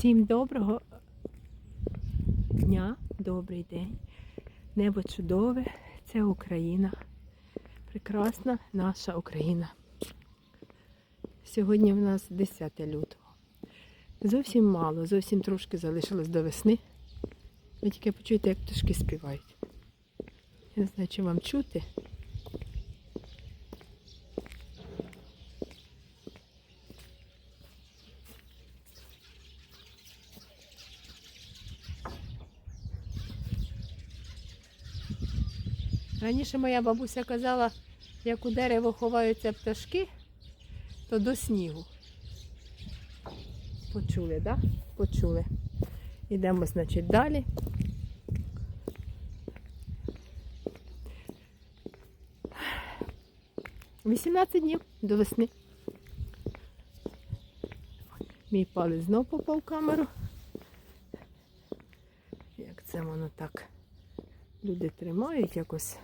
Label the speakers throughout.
Speaker 1: Всім доброго дня, добрий день. Небо чудове, це Україна. Прекрасна наша Україна. Сьогодні в нас 10 лютого. Зовсім мало, зовсім трошки залишилось до весни. Ви тільки почуєте, як пташки співають. Я не знаю, чи вам чути. Раніше моя бабуся казала, як у дерево ховаються пташки, то до снігу. Почули, так? Да? Почули. Йдемо, значить, далі. Вісімнадцять днів до весни. Мій палець знов попав в камеру. Як це воно так? Люди тримають якось.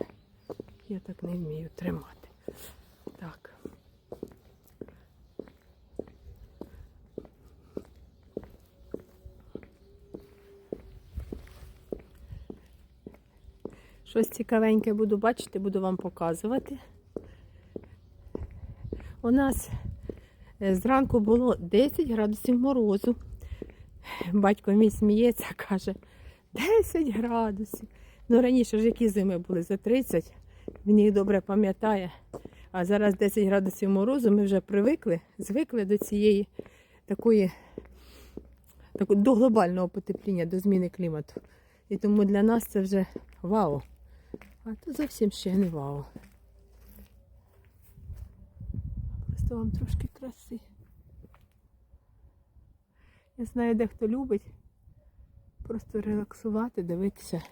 Speaker 1: Я так не вмію тримати. Так. Щось цікавеньке буду бачити, буду вам показувати. У нас е, зранку було 10 градусів морозу. Батько мій сміється, каже, 10 градусів. Ну раніше ж які зими були за 30, він їх добре пам'ятає. А зараз 10 градусів морозу, ми вже привикли, звикли до цієї такої, такої до глобального потепління, до зміни клімату. І тому для нас це вже вау. А то зовсім ще не вау. Просто вам трошки краси. Я знаю, де хто любить просто релаксувати, дивитися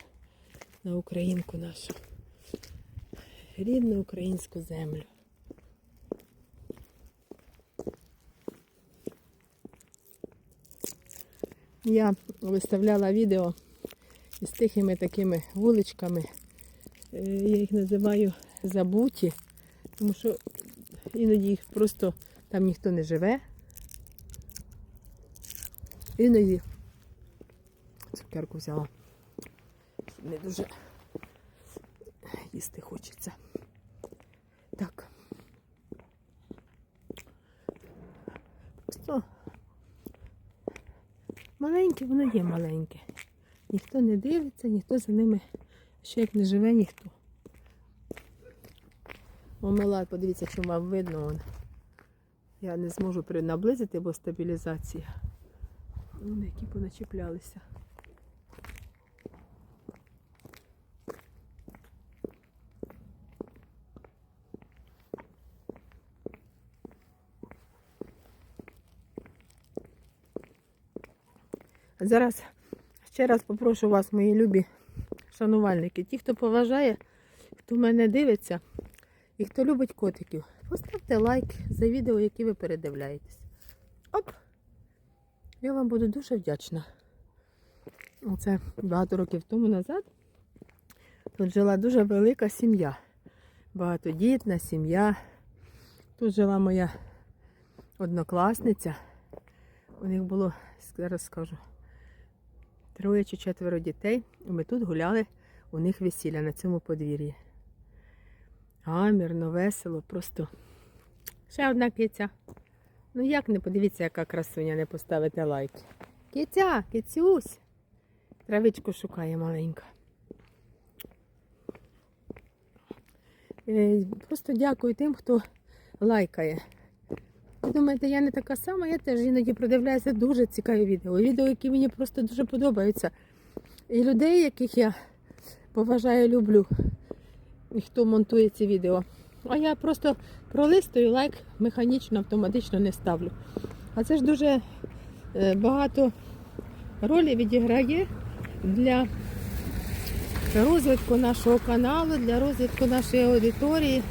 Speaker 1: на українку нашу. Рідну українську землю. Я виставляла відео із тихими такими вуличками. Е, Я їх називаю забуті, тому що іноді їх просто там ніхто не живе. Іноді цукерку взяла. Не дуже їсти хочеться. Так. Просто маленьке, воно є маленьке. Ніхто не дивиться, ніхто за ними ще як не живе, ніхто. Омила, подивіться, що вам видно. Вон. Я не зможу наблизити, бо стабілізація. Вони які поначіплялися. Зараз ще раз попрошу вас, мої любі шанувальники, ті, хто поважає, хто мене дивиться і хто любить котиків, поставте лайк за відео, які ви передивляєтесь. Оп! Я вам буду дуже вдячна. Оце багато років тому назад тут жила дуже велика сім'я. Багатодітна сім'я. Тут жила моя однокласниця. У них було, зараз скажу, троє чи четверо дітей. І ми тут гуляли у них весілля на цьому подвір'ї. Гамірно, весело, просто. Ще одна киця. Ну як не подивіться, яка красуня, не поставити лайк. Киця, кицюсь. Травичку шукає маленька. Е, Просто дякую тим, хто лайкає. Думаєте, я не така сама, я теж іноді продивляюся дуже цікаві відео. Відео, які мені просто дуже подобаються. І людей, яких я поважаю, люблю, і хто монтує ці відео. А я просто пролистую лайк механічно, автоматично не ставлю. А це ж дуже е, багато ролі відіграє для розвитку нашого каналу, для розвитку нашої аудиторії.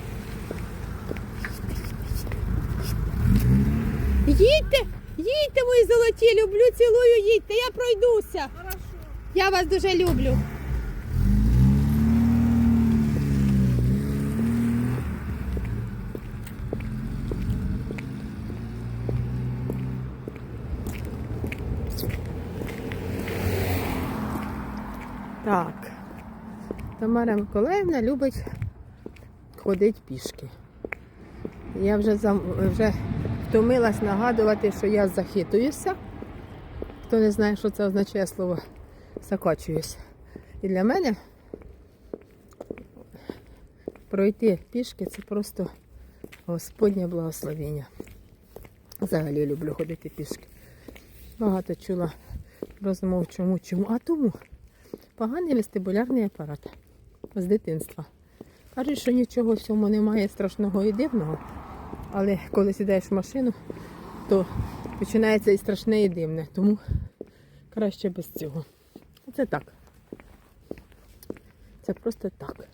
Speaker 1: Їдьте, їдьте, мої золоті, люблю, цілую, їдьте, я пройдуся.
Speaker 2: Хорошо.
Speaker 1: Я вас дуже люблю. Так, Тамара Миколаївна любить ходити пішки. Я вже вже втомилась нагадувати, що я захитуюся. Хто не знає, що це означає слово закочуюсь. І для мене пройти пішки це просто Господнє благословення. Взагалі люблю ходити пішки. Багато чула розмов чому, чому. А тому поганий вестибулярний апарат з дитинства. Кажуть, що нічого в цьому немає страшного і дивного, але коли сідаєш в машину, то починається і страшне, і дивне. Тому краще без цього. Це так. Це просто так.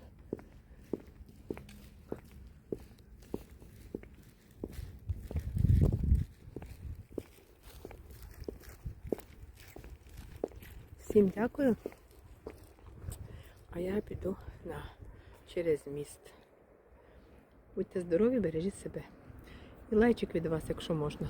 Speaker 1: Всім дякую. А я піду на через міст. Будьте здорові, бережіть себе. І лайчик від вас, якщо можна.